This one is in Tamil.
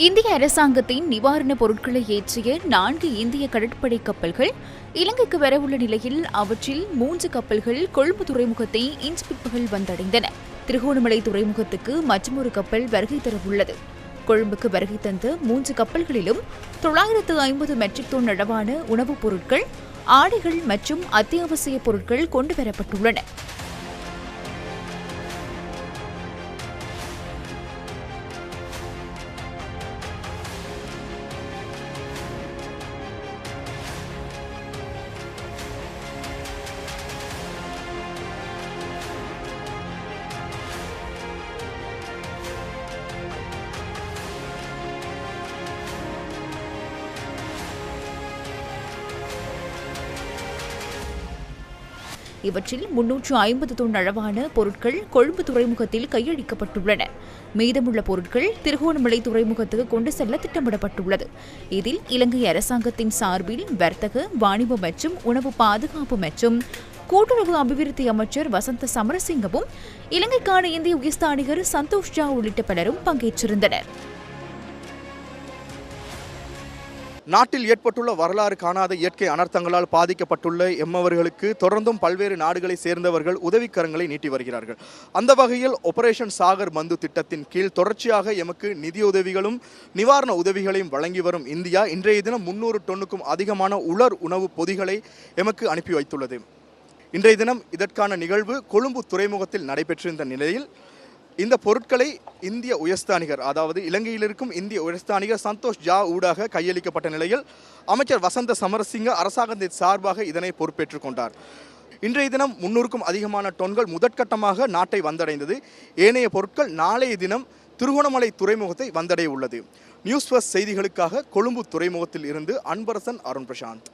இந்திய அரசாங்கத்தின் நிவாரணப் பொருட்களை ஏற்றிய நான்கு இந்திய கடற்படை கப்பல்கள் இலங்கைக்கு வரவுள்ள நிலையில் அவற்றில் மூன்று கப்பல்கள் கொழும்பு துறைமுகத்தை இன்று பிற்பகல் வந்தடைந்தன. திருகோணமலை துறைமுகத்துக்கு மற்றொரு கப்பல் வருகை தரவுள்ளது. கொழும்புக்கு வருகை தந்த மூன்று கப்பல்களிலும் தொள்ளாயிரத்து ஐம்பது மெட்ரிக் டன் அளவான உணவுப் பொருட்கள் ஆடைகள் மற்றும் அத்தியாவசிய பொருட்கள் கொண்டு வரப்பட்டுள்ளன. இவற்றில் முன்னூற்று ஐம்பது தொன் அளவான பொருட்கள் கொழும்பு துறைமுகத்தில் கையளிக்கப்பட்டுள்ளன. மீதமுள்ள பொருட்கள் திருகோணமலை துறைமுகத்துக்கு கொண்டு செல்ல திட்டமிடப்பட்டுள்ளது. இதில் இலங்கை அரசாங்கத்தின் சார்பில் வர்த்தக வாணிப மற்றும் உணவு பாதுகாப்பு மற்றும் கூட்டுறவு அபிவிருத்தி அமைச்சர் வசந்த சமரசிங்கவும் இலங்கைக்கான இந்திய உயர்ஸ்தானிகர் சந்தோஷ் ஜா உள்ளிட்ட பலரும் பங்கேற்றிருந்தனர். நாட்டில் ஏற்பட்டுள்ள வரலாறு காணாத இயற்கை அனர்த்தங்களால் பாதிக்கப்பட்டுள்ள எம்மவர்களுக்கு தொடர்ந்தும் பல்வேறு நாடுகளை சேர்ந்தவர்கள் உதவிக்கரங்களை நீட்டி வருகிறார்கள். அந்த வகையில் ஆபரேஷன் சாகர் பந்து திட்டத்தின் கீழ் தொடர்ச்சியாக எமக்கு நிதியுதவிகளும் நிவாரண உதவிகளையும் வழங்கி வரும் இந்தியா இன்றைய தினம் முன்னூறு டொன்னுக்கும் அதிகமான உலர் உணவு பொதிகளை எமக்கு அனுப்பி வைத்துள்ளது. இன்றைய தினம் இதற்கான நிகழ்வு கொழும்பு துறைமுகத்தில் நடைபெற்றிருந்த நிலையில் இந்த பொருட்களை இந்திய உயர்ஸ்தானிகர் அதாவது இலங்கையில் இருக்கும் இந்திய உயர்ஸ்தானிகர் சந்தோஷ் ஜா ஊடாக கையளிக்கப்பட்ட நிலையில் அமைச்சர் வசந்த சமரசிங்க அரசாங்கத்தின் சார்பாக இதனை பொறுப்பேற்றுக் கொண்டார். இன்றைய தினம் முன்னூறுக்கும் அதிகமான டொன்கள் முதற்கட்டமாக நாட்டை வந்தடைந்தது. ஏனைய பொருட்கள் நாளைய தினம் திருகோணமலை துறைமுகத்தை வந்தடைய உள்ளது. நியூஸ் ஃபர்ஸ்ட் செய்திகளுக்காக கொழும்பு துறைமுகத்தில் இருந்து அன்பரசன் அருண் பிரசாந்த்.